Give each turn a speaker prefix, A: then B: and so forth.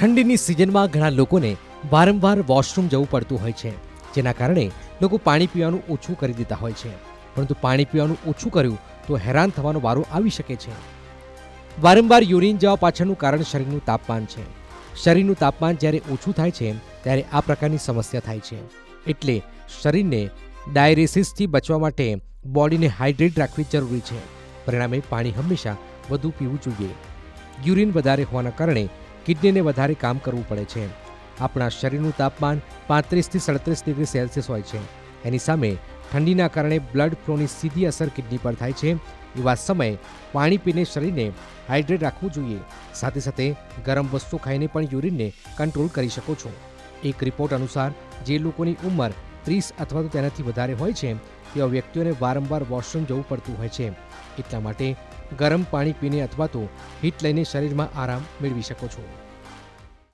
A: ઠંડીની સિઝનમાં ઘણા લોકોને વારંવાર વોશરૂમ જવું પડતું હોય છે, જેના કારણે લોકો પાણી પીવાનું ઓછું કરી દેતા હોય છે. પરંતુ પાણી પીવાનું ઓછું કર્યું તો હેરાન થવાનો વારો આવી શકે છે. વારંવાર યુરિન જવા પાછળનું કારણ શરીરનું તાપમાન છે. શરીરનું તાપમાન જ્યારે ઓછું થાય છે, ત્યારે આ પ્રકારની સમસ્યા થાય છે. એટલે શરીરને ડાયરેસિસથી બચવા માટે બોડીને હાઇડ્રેટ રાખવી જરૂરી છે. પરિણામે પાણી હંમેશા વધુ પીવું જોઈએ. યુરિન વધારે હોવાના કારણે કિડનીને વધારે કામ કરવું પડે છે. આપણા શરીરનું તાપમાન પાંત્રીસથી સડત્રીસ ડિગ્રી સેલ્સિયસ હોય છે. એની સામે ઠંડીના કારણે બ્લડ ફ્લોની સીધી અસર કિડની પર થાય છે. એવા સમયે પાણી પીને શરીરને હાઇડ્રેટ રાખવું જોઈએ. સાથે સાથે ગરમ વસ્તુ ખાઈને પણ યુરિનને કંટ્રોલ કરી શકો છો. એક રિપોર્ટ અનુસાર, જે લોકોની ઉંમર ત્રીસ અથવા તો તેનાથી વધારે હોય છે તેવા વ્યક્તિઓને વારંવાર વોશરૂમ જવું પડતું હોય છે. એટલા માટે ગરમ પાણી પીને અથવા તો હીટ લઈને શરીરમાં આરામ મેળવી શકો છો.